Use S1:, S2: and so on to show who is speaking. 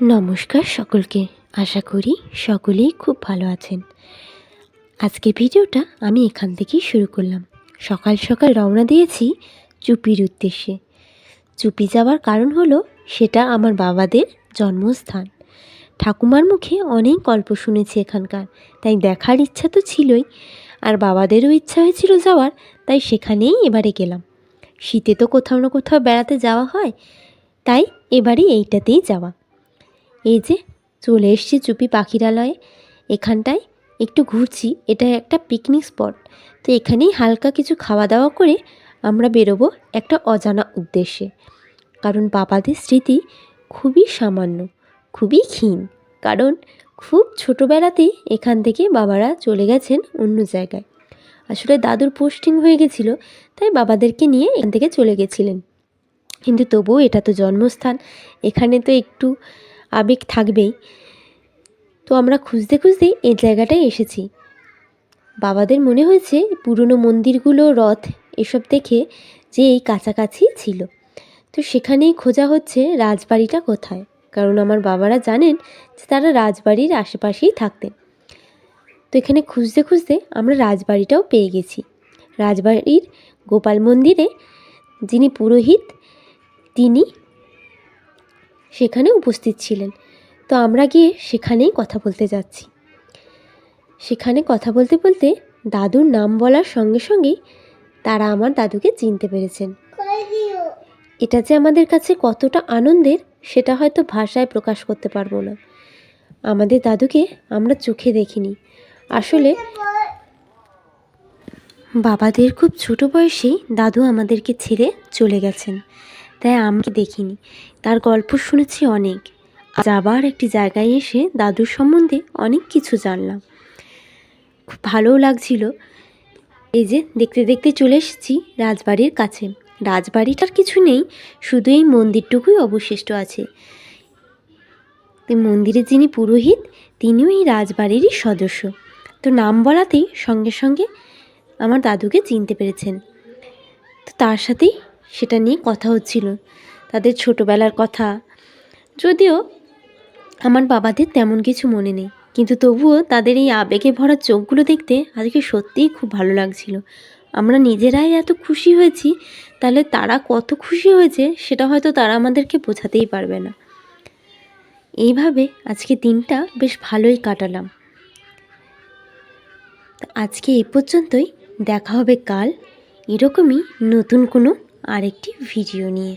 S1: নমস্কার সকলকে। আশা করি সকলেই খুব ভালো আছেন। আজকের ভিডিওটা আমি এখান থেকেই শুরু করলাম। সকাল সকাল রওনা দিয়েছি চুপির উদ্দেশ্যে। চুপি যাওয়ার কারণ হলো সেটা আমার বাবাদের জন্মস্থান। ঠাকুমার মুখে অনেক গল্প শুনেছি এখানকার, তাই দেখার ইচ্ছা তো ছিলই। আর বাবাদেরও ইচ্ছা হয়েছিল যাওয়ার, তাই সেখানেই এবারে গেলাম। শীতে তো কোথাও না কোথাও বেড়াতে যাওয়া হয়, তাই এবারে এইটাতেই যাওয়া। এই যে, চলে এসছি চুপি পাখিরালয়ে। এখানটায় একটু ঘুরছি, এটা একটা পিকনিক স্পট তো এখানেই হালকা কিছু খাওয়া দাওয়া করে আমরা বেরোবো একটা অজানা উদ্দেশ্যে। কারণ বাবাদের স্মৃতি খুবই সামান্য, খুবই ক্ষীণ। কারণ খুব ছোটোবেলাতেই এখান থেকে বাবারা চলে গেছেন অন্য জায়গায়। আসলে দাদুর পোস্টিং হয়ে গেছিল, তাই বাবাদেরকে নিয়ে এখান থেকে চলে গেছিলেন। কিন্তু তবুও এটা তো জন্মস্থান। এখানে তো একটু আবেগ থাকবেই। তো আমরা খুঁজতে খুঁজতে এই জায়গাটায় এসেছি। বাবাদের মনে হয়েছে পুরনো মন্দিরগুলো, রথ, এসব দেখে যে এই কাছাকাছি ছিল। তো সেখানেই খোঁজা হচ্ছে রাজবাড়িটা কোথায়? কারণ আমার বাবারা জানেন যে তারা রাজবাড়ির আশেপাশেই থাকতেন। তো এখানে খুঁজতে খুঁজতে আমরা রাজবাড়িটাও পেয়ে গেছি। রাজবাড়ির গোপাল মন্দিরে যিনি পুরোহিত, তিনি সেখানে উপস্থিত ছিলেন। তো আমরা গিয়ে সেখানেই কথা বলতে যাচ্ছি। সেখানে কথা বলতে বলতে দাদুর নাম বলার সঙ্গে সঙ্গেই তারা আমার দাদুকে চিনতে পেরেছেন। এটা যে আমাদের কাছে কতটা আনন্দের, সেটা হয়তো ভাষায় প্রকাশ করতে পারব না। আমাদের দাদুকে আমরা চোখে দেখিনি। আসলে বাবাদের খুব ছোট বয়সেই দাদু আমাদেরকে ছেড়ে চলে গেছেন। তাই আমি দেখিনি। তার গল্প শুনেছি অনেক। আজ আবার একটি জায়গায় এসে দাদুর সম্বন্ধে অনেক কিছু জানলাম। খুব ভালোও লাগছিল। এই যে দেখতে দেখতে চলে এসেছি রাজবাড়ির কাছে। রাজবাড়িটার কিছু নেই, শুধু এই মন্দিরটুকুই অবশিষ্ট আছে। মন্দিরের যিনি পুরোহিত, তিনিও এই রাজবাড়িরই সদস্য। তো নাম বলাতেই সঙ্গে সঙ্গে আমার দাদুকে চিনতে পেরেছেন। তো তার সাথেই সেটা নিয়ে কথা হচ্ছিল, তাদের ছোটোবেলার কথা। যদিও আমার বাবাদের তেমন কিছু মনে নেই, কিন্তু তবুও তাদের এই আবেগে ভরা চোখগুলো দেখতে আজকে সত্যিই খুব ভালো লাগছিল। আমরা নিজেরাই এত খুশি হয়েছি, তাহলে তারা কত খুশি হয়েছে সেটা হয়তো তারা আমাদেরকে বোঝাতেই পারবে না। এইভাবে আজকে দিনটা বেশ ভালোই কাটালাম। আজকে এ পর্যন্তই, দেখা হবে কাল, এরকমই নতুন কোনো আরেকটি ভিডিও নিয়ে।